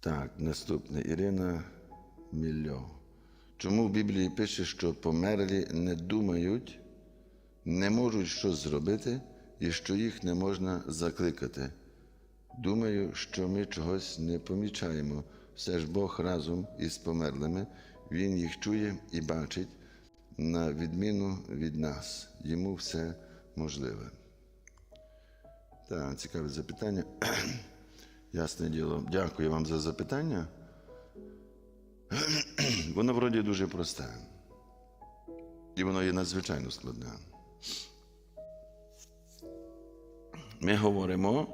Так, наступне Ірина Мільо. Чому в Біблії пише, що померлі не думають, не можуть щось зробити і що їх не можна закликати? Думаю, що ми чогось не помічаємо. Все ж Бог разом із померлими, Він їх чує і бачить, на відміну від нас. Йому все можливе. Так, цікаве запитання. Ясне діло. Дякую вам за запитання. Воно вроді дуже просте. І воно є надзвичайно складне. Ми говоримо,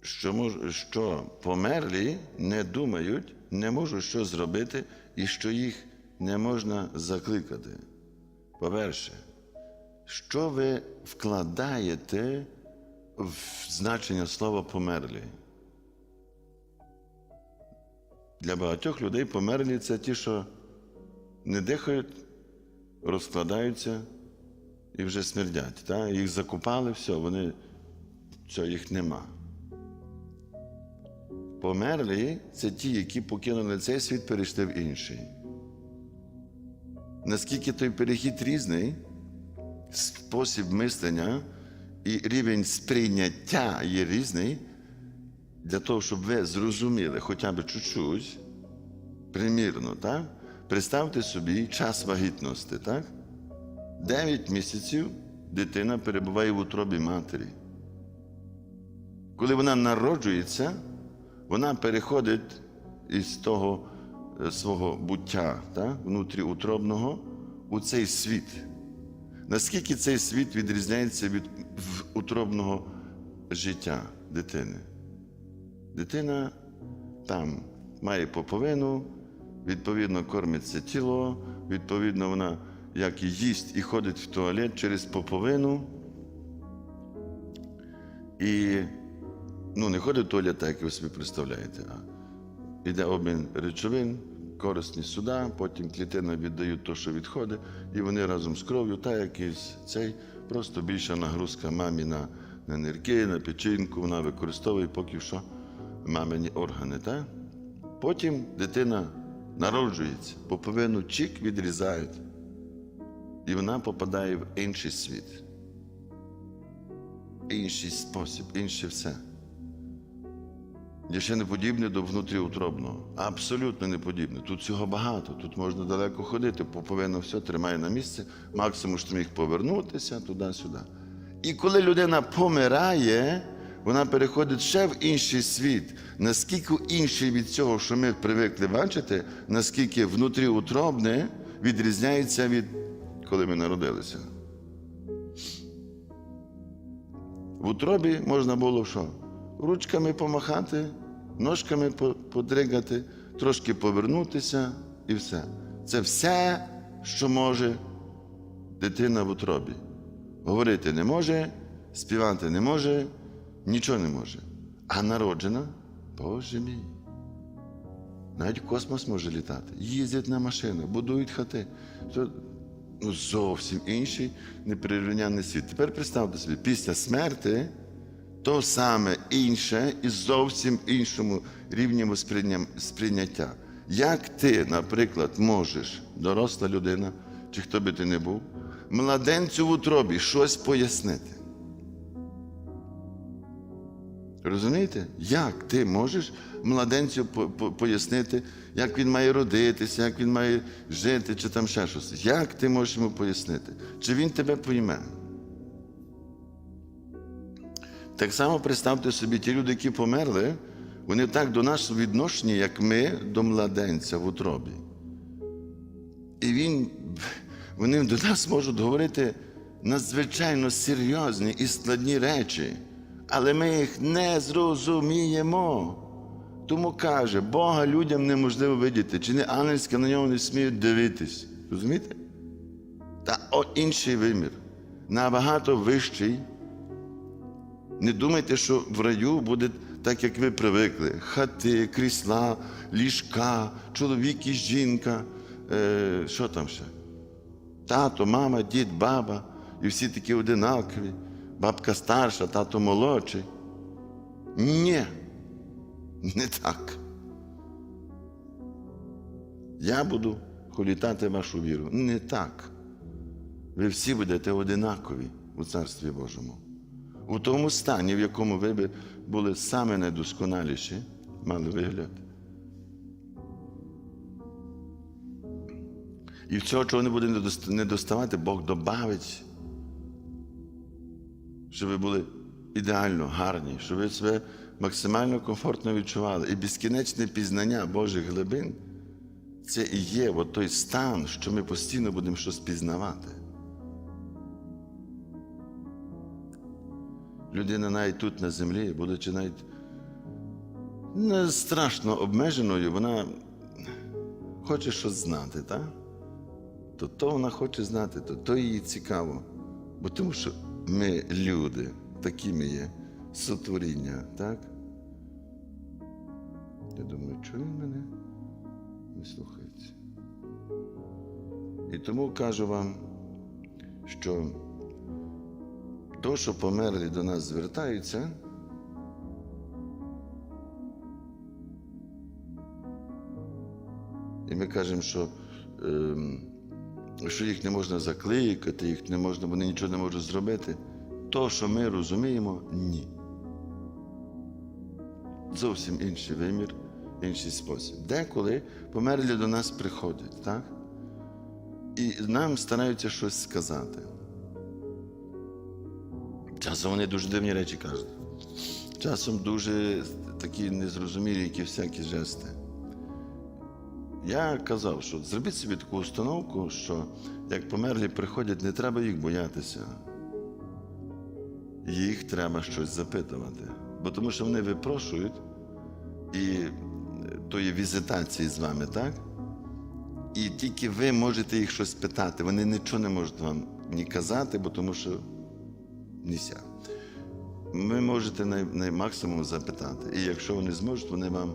що, мож, що померлі не думають, не можуть що зробити, і що їх не можна закликати. По-перше, що ви вкладаєте значення слова померлі? Для багатьох людей померлі це ті, що не дихають, розкладаються і вже смердять. Та? Їх закупали, все, вони все, їх нема. Померлі це ті, які покинули цей світ, перейшли в інший. Наскільки той перехід різний, спосіб мислення і рівень сприйняття є різний, для того, щоб ви зрозуміли хоча б чуть-чуть, примірно, так? Представте собі час вагітності, так? 9 місяців дитина перебуває в утробі матері. Коли вона народжується, вона переходить із того е, свого буття так, внутріутробного у цей світ. Наскільки цей світ відрізняється від утробного життя дитини? Дитина там має поповину, відповідно кормиться тіло, відповідно, вона як і їсть і ходить в туалет через поповину. І ну, не ходить в туалет, так, як ви собі представляєте, а йде обмін речовин, корисні суда, потім клітина віддають те, що відходить, і вони разом з кров'ю, та якийсь цей, просто більша нагрузка мамі на, на нирки, на печінку, вона використовує поки що мамині органи. Та? Потім дитина народжується, поповину чик відрізають, і вона попадає в інший світ. Інший спосіб, інше все. Є ще не подібне до внутріутробного. Абсолютно не подібне. Тут цього багато, тут можна далеко ходити, поповинно все тримає на місці, максимум що міг повернутися туди-сюди. І коли людина помирає, вона переходить ще в інший світ. Наскільки інший від цього, що ми привикли бачити, наскільки внутріутробне відрізняється від коли ми народилися. В утробі можна було що? Ручками помахати, ножками по- подригати, трошки повернутися і все. Це все, що може дитина в утробі. Говорити не може, співати не може, нічого не може. А народжена, Боже мій. Навіть в космос може літати. Їздять на машинах, будують хати. Це ну, зовсім інший неприрівняний світ. Тепер представте собі, після смерти то саме інше і зовсім іншому рівні сприйняття. Як ти, наприклад, можеш, доросла людина, чи хто би ти не був, младенцю в утробі щось пояснити? Розумієте? Як ти можеш младенцю по- по- пояснити, як він має родитися, як він має жити, чи там ще щось? Як ти можеш йому пояснити? Чи він тебе пойме? Так само представте собі, ті люди, які померли, вони так до нас відношені, як ми до младенця в утробі. І він, вони до нас можуть говорити надзвичайно серйозні і складні речі, але ми їх не зрозуміємо. Тому каже, Бога людям неможливо видіти, чи не ангельське на нього не сміють дивитись. Розумієте? Та о, інший вимір, набагато вищий. Не думайте, що в раю буде так, як ви привикли: хати, крісла, ліжка, чоловік і жінка. Е, що там ще? Тато, мама, дід, баба, і всі такі одинакові. Бабка старша, тато молодший. Ні, не так. Я буду холітати вашу віру. Не так. Ви всі будете одинакові у Царстві Божому. У тому стані, в якому ви би були саме найдосконаліші, мали вигляд. І в цього, чого не буде недост- недоставати, Бог добавить, щоб ви були ідеально гарні, щоб ви себе максимально комфортно відчували. І безкінечне пізнання Божих глибин це і є от той стан, що ми постійно будемо щось пізнавати. Людина навіть тут на землі, будучи навіть не страшно обмеженою, вона хоче щось знати, так? То то вона хоче знати, то то їй цікаво. Бо тому що ми люди, такі ми є, сотворіння, так? Я думаю, чує мене? Не слухається. І тому кажу вам, що то, що померлі до нас звертаються, і ми кажемо, що, ем, що їх не можна закликати, їх не можна, вони нічого не можуть зробити. То, що ми розуміємо, ні. Зовсім інший вимір, інший спосіб. Деколи померлі до нас приходять, так? І нам стараються щось сказати. Часом вони дуже дивні речі кажуть. Часом дуже такі незрозумілі, які всякі жести. Я казав, що зробіть собі таку установку, що як померлі приходять, не треба їх боятися. Їх треба щось запитувати. Бо тому що вони випрошують і тої візитації з вами, так? І тільки ви можете їх щось питати. Вони нічого не можуть вам ні казати, бо тому що ніся. Ви можете най, най максимум запитати. І якщо вони зможуть, вони вам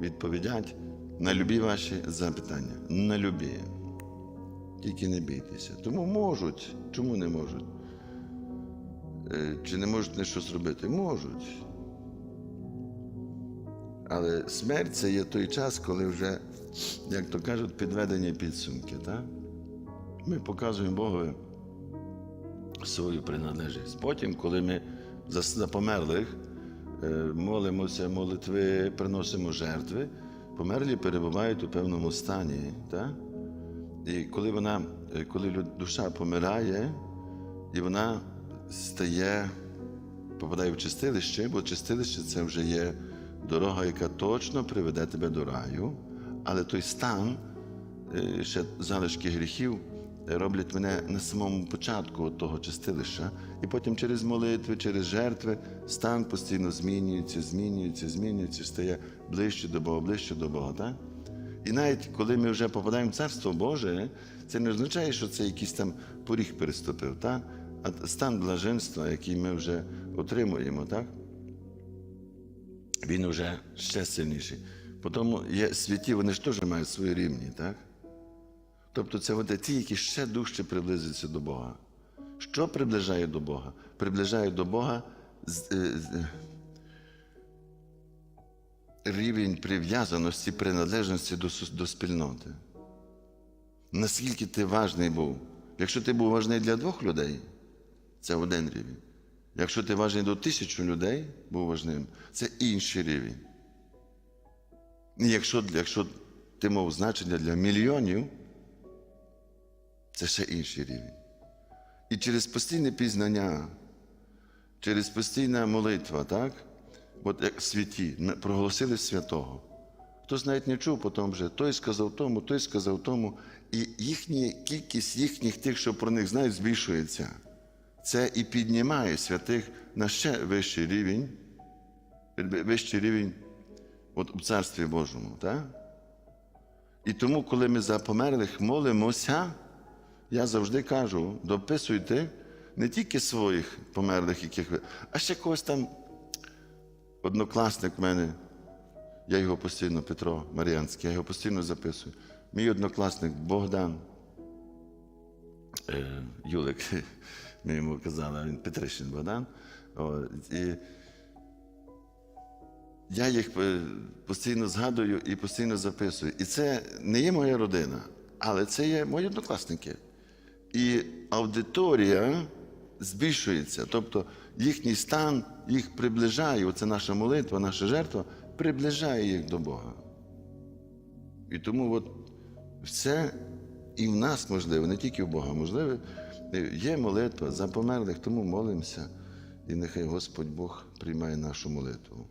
відповідять на любі ваші запитання. На любі. Тільки не бійтеся. Тому можуть. Чому не можуть? Е, Чи не можуть не щось робити? Можуть. Але смерть це є той час, коли вже, як то кажуть, підведення підсумки. Так? Ми показуємо Богові свою приналежність. Потім, коли ми за, померлих е, молимося, молитви, приносимо жертви, померлі перебувають у певному стані. Так? І коли вона, е, коли душа помирає, і вона стає, попадає в чистилище, бо чистилище це вже є дорога, яка точно приведе тебе до раю, але той стан, е, ще залишки гріхів роблять мене на самому початку того чистилища, і потім через молитви, через жертви стан постійно змінюється, змінюється, змінюється, стає ближче до Бога, ближче до Бога. Так? І навіть коли ми вже попадаємо в Царство Боже, це не означає, що це якийсь там поріг переступив, так? а стан блаженства, який ми вже отримуємо, так? він вже ще сильніший. Тому є святі, вони ж теж мають свої рівні, так? Тобто це вони ті, які ще дужче приблизуються до Бога. Що приближає до Бога? Приближає до Бога е, з- рівень прив'язаності, приналежності до, до спільноти. Наскільки ти важний був? Якщо ти був важний для двох людей, це один рівень. Якщо ти важний до тисячі людей, був важним, це інший рівень. І якщо, якщо ти мав значення для мільйонів, це ще інший рівень. І через постійне пізнання, через постійна молитва, так? От як святі, проголосили святого. Хтось навіть не чув потім вже, той сказав тому, той сказав тому. І їхня кількість їхніх тих, що про них знають, збільшується. Це і піднімає святих на ще вищий рівень, вищий рівень от у Царстві Божому. Так? І тому, коли ми за померлих молимося, я завжди кажу, дописуйте не тільки своїх померлих, яких ви, а ще когось там однокласник в мене, я його постійно, Петро Мар'янський, я його постійно записую. Мій однокласник Богдан е, Юлик, ми йому казали, він Петришин Богдан. О, і я їх е, постійно згадую і постійно записую. І це не є моя родина, але це є мої однокласники. І аудиторія збільшується, тобто їхній стан їх приближає, оце наша молитва, наша жертва приближає їх до Бога. І тому от все і в нас можливо, не тільки в Бога, можливо, є молитва за померлих, тому молимося, і нехай Господь Бог приймає нашу молитву.